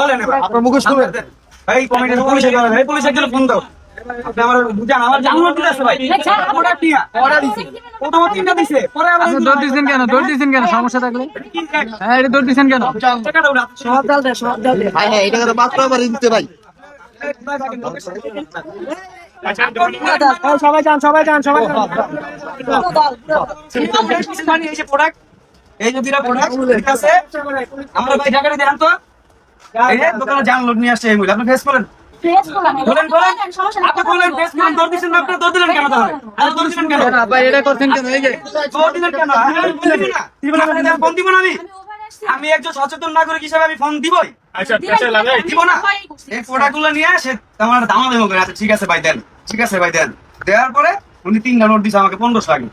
বলেন আপনার মুখোশ খুলেন। এই কমিটি পুলিশে এই পুলিশে গেলে ফোন দাও। আপনি আমার বুঝান আমার জানুয়ার দিতে আছে ভাই। অর্ডার টিয়া অর্ডার দিছে। প্রথম তিনটা দিছে পরে আবার দৌড় দিচ্ছেন কেন? দৌড় দিচ্ছেন কেন? সমস্যা থাকলে? হ্যাঁ এটা দৌড় দিচ্ছেন কেন? সব ডাল দে সব ডাল দে। ভাই হ্যাঁ এটা কথা বাদ করে বাড়ি দিতে ভাই। সবাই যান সবাই যান সবাই যান। এই যে প্রোডাক্ট এই যে প্রোডাক্ট ঠিক আছে? আমরা ভাই ঢাকাতে দেন তো। এই দোকানে জান নিয়ে আসছে এই মহিলা আপনি ফেস করেন আমি একজন সচেতন নাগরিক হিসেবে আমি ফোন দিবই। দিব না। এই প্রোডাক্টগুলো নিয়ে সে আমার দামা দেবো আচ্ছা ঠিক আছে ভাই দেন। ঠিক আছে ভাই দেন। দেওয়ার পরে উনি তিনটা নোট দিছে আমাকে পনেরোশো লাগে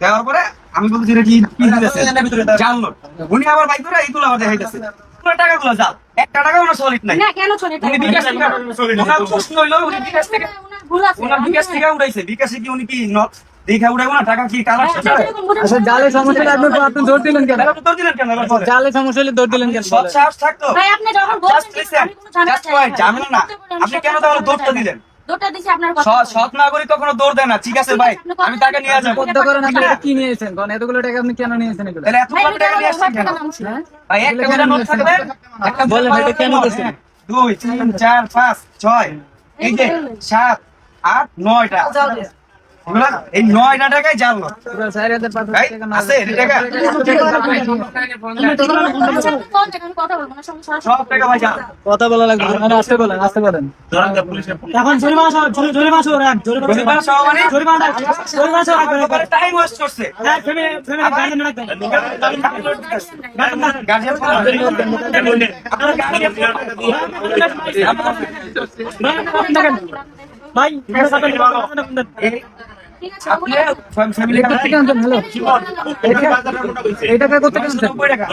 দেওয়ার পরে আমি বলছি এটা কি কি জাল নোট উনি আবার বাইক করে এইগুলো আমার দেখাইতেছে। পুরো টাকাগুলো জাল একটা টাকা ওনার সলিড নাই। না কেন উনি বিকাশ থেকে ওনার প্রশ্ন হইল উনি বিকাশ থেকে ওনার বিকাশ থেকে উড়াইছে। বিকাশে কি উনি কি নট দেখা উঠাইবো না? টাকা কি কালার আচ্ছা জালে সমস্যা আপনি আপনি দৌড় দিলেন কেন? তোর দিলেন কেন? জালে সমস্যা হলে দৌড় দিলেন কেন? সব সাহস থাকতো। ভাই আপনি যখন বলছেন wait. ঝামেলা না। আপনি কেন তাহলে দৌড়টা দিলেন? দৌড়টা দিছি আপনার কথা সৎ- নাগরিক কখনো দৌড় দেয় না। ঠিক আছে ভাই। আমি টাকা নিয়ে যাব বদ্ধ করেন আপনি কি নিয়েছেন? কোন এতগুলো টাকা আপনি কেন নিয়েছেন এগুলো? তাহলে এত টাকা নিয়ে আসছেন কেন? ভাই। একটা করে নোট থাকবে? একটা বলেন, এটা কেন দিছেন? দুই তিন চার পাঁচ ছয় এই যে সাত আট নয়টা। এই নয়টা টাকায় কথা বলা লাগবে আসতে বলেন আসতে বলেন। এখন জরিমানা জরিমানা জরিমানা জরিমানা? জরিমানা টাইম ওয়েস্ট করছে। ভাই ঠিক আছে আপনি ফ্যামিলি এটা কোথেকে আনছেন হ্যালো? এই টাকা কোথেকে আনছেন নব্বই টাকা।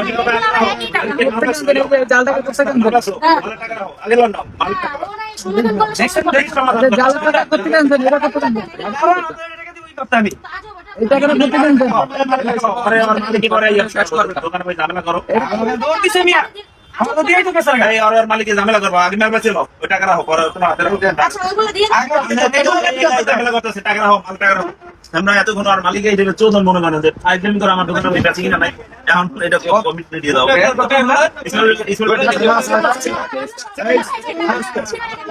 কোথেকে আনছেন? এই এটা আনছেন আমি এই টাকাটা কোথেকে আনছেন দৌড় দিছে মিয়া। আমার তো দিয়াই তো কেসার গাড়ি মালিকে ঝামেলা করব আগে মেলবা ছিল ওই টাকা রাখো পরে তোমার হাতে রাখো আচ্ছা ওইগুলো দিয়ে ঝামেলা করতেছে টাকা রাখো মাল টাকা রাখো। আমরা এতক্ষণ আর মালিক এই চৌধন মনে করেন যে ফাইভ করে আমার দোকানে এটা কিনা নাই এখন এটা কমিটমেন্ট দিয়ে দাও।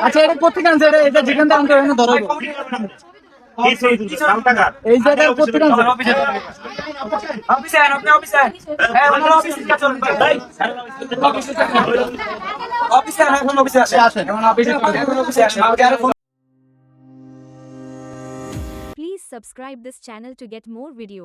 আচ্ছা এটা কোথেকে আনছেন এটা এটা যেখান থেকে আনতে হয় ধরো। এই জায়গায় কোথেকে আনছেন অফিসে আন আপনি অফিসে হ্যাঁ অফিসে চলুন। ভাই অফিসে আন এখন অফিসে আসে আসেন এখন অফিসে এখন অফিসে আসেন আমাকে আরো phone Please subscribe this channel to get more video.